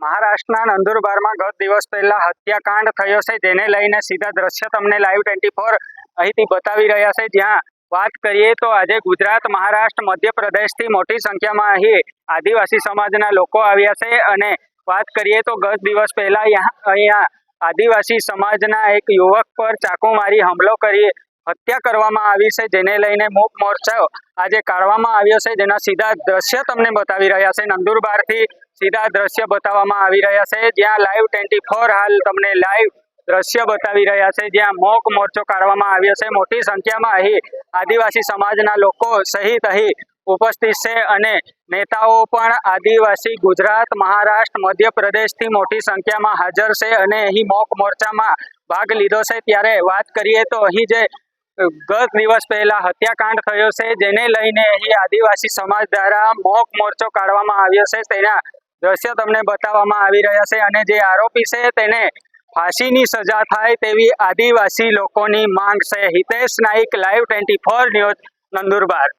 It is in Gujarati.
મહારાષ્ટ્રના નંદુરબારમાં ગત દિવસ પહેલા હત્યાકાંડ થયો છે. જેને લઈને સીધા દ્રશ્ય તમને લાઈવ ટ્વેન્ટી ફોર અહીંથી બતાવી રહ્યા છે. જ્યાં વાત કરીએ તો આજે ગુજરાત, મહારાષ્ટ્ર, મધ્યપ્રદેશથી મોટી સંખ્યામાં અહીં આદિવાસી સમાજના લોકો આવ્યા છે. અને વાત કરીએ તો ગત દિવસ પહેલા અહીંયા આદિવાસી સમાજના એક યુવક પર ચાકુ મારી હુમલો કરી હત્યા કરવામાં આવી છે, જેને લઈને મૂક મોરચો આજે કાઢવામાં આવ્યો છે, જેના સીધા દ્રશ્ય તમને બતાવી રહ્યા છે. નંદુરબારથી સીધા દ્રશ્ય બતાવવામાં આવી રહ્યા છે. જ્યાં લાઈવ ટ્વેન્ટી ફોર હાલ તમને લાઈવ દ્રશ્ય બતાવી રહ્યા છે. જ્યાં મોક મોરચો કાઢવામાં આવ્યો છે. મોટી સંખ્યામાં અહીં આદિવાસી સમાજના લોકો સહિત અહીં ઉપસ્થિત છે અને નેતાઓ પણ આદિવાસી ગુજરાત, મહારાષ્ટ્ર, મધ્યપ્રદેશથી મોટી સંખ્યામાં હાજર છે અને અહીં મોક મોરચામાં ભાગ લીધો છે. ત્યારે વાત કરીએ તો અહીં જે ગત દિવસ પહેલા હત્યાકાંડ થયો છે, જેને લઈને અહીં આદિવાસી સમાજ દ્વારા મોક મોરચો કાઢવામાં આવ્યો છે. તેના દ્રશ્ય તમને બતાવવામાં આવી રહ્યા છે અને જે આરોપી છે તેને ફાંસીની સજા થાય તેવી આદિવાસી લોકોની માંગ છે. Hitesh Naik, live twenty four news, Nandurbar.